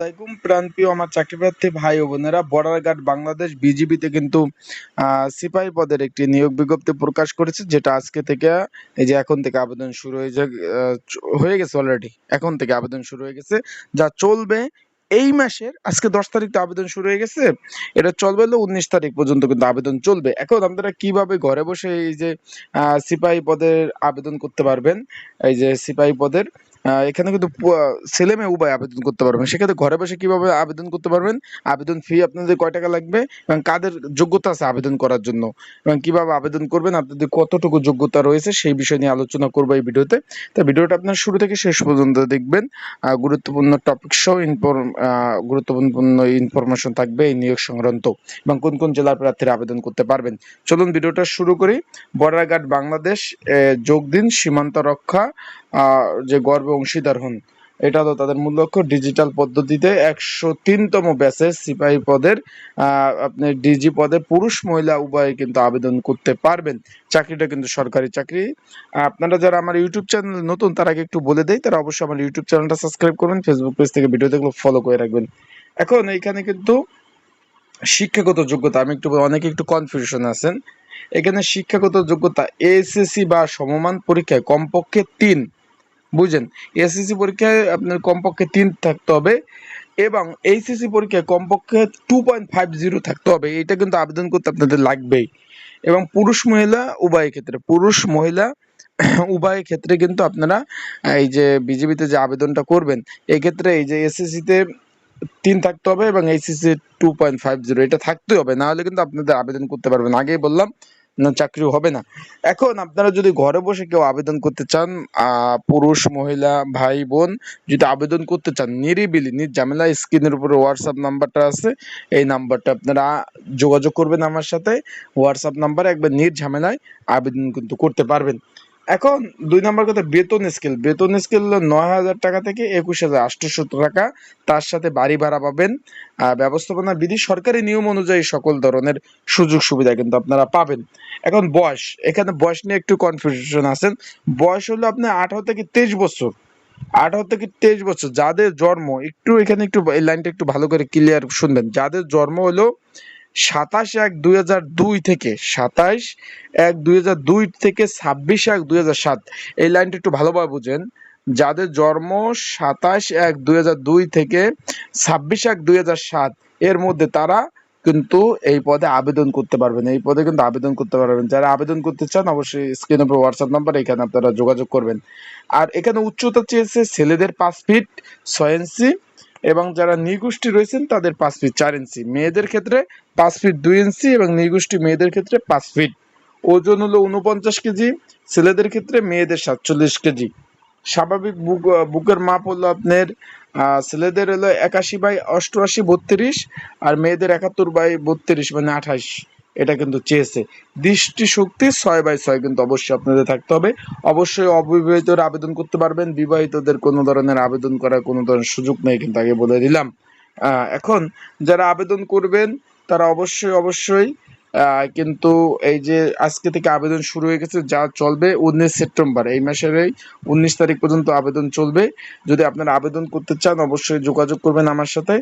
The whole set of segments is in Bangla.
আসসালামাইকুম প্রাণপ্রিয় আমার চাকরিপ্রার্থী ভাই ও বোনেরা বর্ডার গার্ড বাংলাদেশ বিজিবিতে কিন্তু সিপাহী পদের একটি নিয়োগ বিজ্ঞপ্তি প্রকাশ করেছে, যেটা আজকে থেকে, এই যে এখন থেকে আবেদন শুরু হয়ে হয়ে গেছে অলরেডি এখন থেকে আবেদন শুরু হয়ে গেছে, যা চলবে এই মাসের, আজকে দশ তারিখ তো আবেদন শুরু হয়ে গেছে, এটা চলবে হলো উনিশ তারিখ পর্যন্ত কিন্তু আবেদন চলবে। এখন আপনারা কীভাবে ঘরে বসে এই যে সিপাহী পদের আবেদন করতে পারবেন? এই যে সিপাহী পদের এখানে কিন্তু ছেলে মেয়ে উভয় আবেদন করতে পারবেন। সেক্ষেত্রে ঘরে বসে কীভাবে আবেদন করতে পারবেন? আবেদন ফি আপনাদের কয় টাকা লাগবে? এবং কাদের যোগ্যতা আছে আবেদন করার জন্য? এবং কীভাবে আবেদন করবেন? আপনাদের কতটুকু যোগ্যতা রয়েছে? সেই বিষয় নিয়ে আলোচনা করব এই ভিডিওতে। তো ভিডিওটা আপনার শুরু থেকে শেষ পর্যন্ত দেখবেন। গুরুত্বপূর্ণ টপিক সহ গুরুত্বপূর্ণ ইনফরমেশন থাকবে এই নিয়োগ সংক্রান্ত। এবং কোন কোন জেলার প্রার্থীরা আবেদন করতে পারবেন? চলুন ভিডিওটা শুরু করি। বর্ডার গার্ড বাংলাদেশ যোগ দিন, সীমান্ত রক্ষা যে গর্বে অংশীদার হন। এটা তো তাদের মূল লক্ষ্য। ডিজিটাল পদ্ধতিতে একশো তিনতম ব্যাচের সিপাহী পদের আপনি ডিজি পদে পুরুষ, মহিলা উভয়ে কিন্তু আবেদন করতে পারবেন। চাকরিটা কিন্তু সরকারি চাকরি। আপনারা যারা আমার ইউটিউব চ্যানেল নতুন, তার একটু বলে দেয় তারা অবশ্যই আমার ইউটিউব চ্যানেলটা সাবস্ক্রাইব করবেন ফেসবুক পেজ থেকে ভিডিও দেখলে ফলো করে রাখবেন। এখন এইখানে কিন্তু শিক্ষাগত যোগ্যতা, আমি একটু, অনেকে একটু কনফিউশন আছেন। এখানে শিক্ষাগত যোগ্যতা এসএসসি বা সমমান পরীক্ষায় কমপক্ষে তিন। বুঝছেন এসএসসি পরীক্ষায় আপনার কমপক্ষে তিন থাকতে হবে এবং এইচএসসি পরীক্ষায় কমপক্ষে টু পয়েন্ট ফাইভ জিরো থাকতে হবে, এটা কিন্তু আবেদন করতে আপনাদের লাগবেই। এবং পুরুষ মহিলা, উভয় ক্ষেত্রে, পুরুষ মহিলা, উভয় ক্ষেত্রে কিন্তু আপনারা এই যে বিজেপিতে যে আবেদনটা করবেন, এক্ষেত্রে এই যে এসএসসিতে তিন থাকতে হবে এবং HSC two point five zero এটা থাকতেই হবে, না হলে কিন্তু আপনাদের আবেদন করতে পারবেন আগেই বললাম না চাকরি হবে না। এখন আপনারা যদি ঘরে বসে কেউ আবেদন করতে চান পুরুষ, মহিলা, ভাই, বোন, যদি আবেদন করতে চান, নিরিবিলি নির্ঝামেলা স্ক্রিনের উপরে হোয়াটসঅ্যাপ নাম্বারটা আছে। এই নাম্বারটা আপনারা যোগাযোগ করবেন আমার সাথে। হোয়াটসঅ্যাপ নাম্বারে একবার নির্ঝামেলায় আবেদন কিন্তু করতে পারবেন। এখন দুই নম্বর কথা, বেতন স্কেল বেতন স্কেল নয় হাজার টাকা থেকে একুশ হাজার আটশোশো টাকা। তার সাথে বাড়ি ভাড়া পাবেন। ব্যবস্থাপনা বিধি সরকারি নিয়ম অনুযায়ী সকল ধরনের সুযোগ সুবিধা কিন্তু আপনারা পাবেন। এখন বয়স, এখানে বয়স নিয়ে একটু কনফিউশন আছেন বয়স হলো আপনার আঠারো থেকে তেইশ বছর। আঠারো থেকে তেইশ বছর, যাদের জন্ম, একটু এখানে একটু এই লাইনটা একটু ভালো করে ক্লিয়ার শুনবেন। যাদের জন্ম হলো সাতাশ এক দুই হাজার দুই থেকে সাতাশ এক দুই হাজার দুই থেকে ছাব্বিশ এক দুই হাজার সাত। এই লাইনটা একটু ভালোভাবে বুঝেন। যাদের জন্ম সাতাশ এক দুই হাজার দুই থেকে ছাব্বিশ এক দুই হাজার সাত, এর মধ্যে তারা কিন্তু এই পদে আবেদন করতে পারবেন। এই পদে কিন্তু আবেদন করতে পারবেন। যারা আবেদন করতে চান, অবশ্যই স্ক্রিন উপর হোয়াটসঅ্যাপ নাম্বার এখানে আপনারা যোগাযোগ করবেন। আর এখানে উচ্চতা চেয়েছে ছেলেদের পাঁচ ফিট ছয় ইঞ্চি এবং যারা নিগোষ্ঠী রয়েছেন, তাদের পাঁচ ফিট চার ইঞ্চি মেয়েদের ক্ষেত্রে পাঁচ ফিট দুই ইঞ্চি এবং নিগোষ্ঠী মেয়েদের ক্ষেত্রে পাঁচ ফিট ওজন হলো উনপঞ্চাশ কেজি, ছেলেদের ক্ষেত্রে মেয়েদের সাতচল্লিশ কেজি। স্বাভাবিক বুক বুকের মাপ হলো আপনার ছেলেদের হলো একাশি বাই অষ্টআশি বত্রিশ আর মেয়েদের একাত্তর বাই বত্রিশ মানে আঠাশ এটা কিন্তু চেয়েছে। দৃষ্টি শক্তি ছয় বাই ছয় কিন্তু অবশ্যই আপনাদের থাকতে হবে। অবশ্যই অবিবাহিতরা আবেদন করতে পারবেন। বিবাহিতদের কোনো ধরনের আবেদন করার কোনো ধরনের সুযোগ নেই কিন্তু আগে বলে দিলাম। এখন যারা আবেদন করবেন, তারা অবশ্যই অবশ্যই কিন্তু এই যে আজকে থেকে আবেদন শুরু হয়ে গেছে, যা চলবে উনিশ সেপ্টেম্বর, এই মাসের এই উনিশ তারিখ পর্যন্ত আবেদন চলবে। যদি আপনারা আবেদন করতে চান, অবশ্যই যোগাযোগ করবেন আমার সাথে।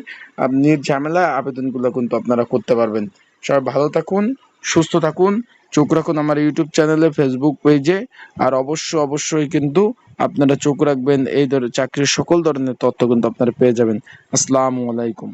আপনি ঝামেলা আবেদনগুলো কিন্তু আপনারা করতে পারবেন। সবাই ভালো থাকুন, সুস্থ থাকুন, চোখ রাখুন আমার ইউটিউব চ্যানেলে ফেসবুক পেজে আর অবশ্য অবশ্যই কিন্তু আপনারা চোখ রাখবেন, এই ধরনের চাকরির সকল ধরনের তথ্য কিন্তু আপনারা পেয়ে যাবেন। আসসালামু আলাইকুম।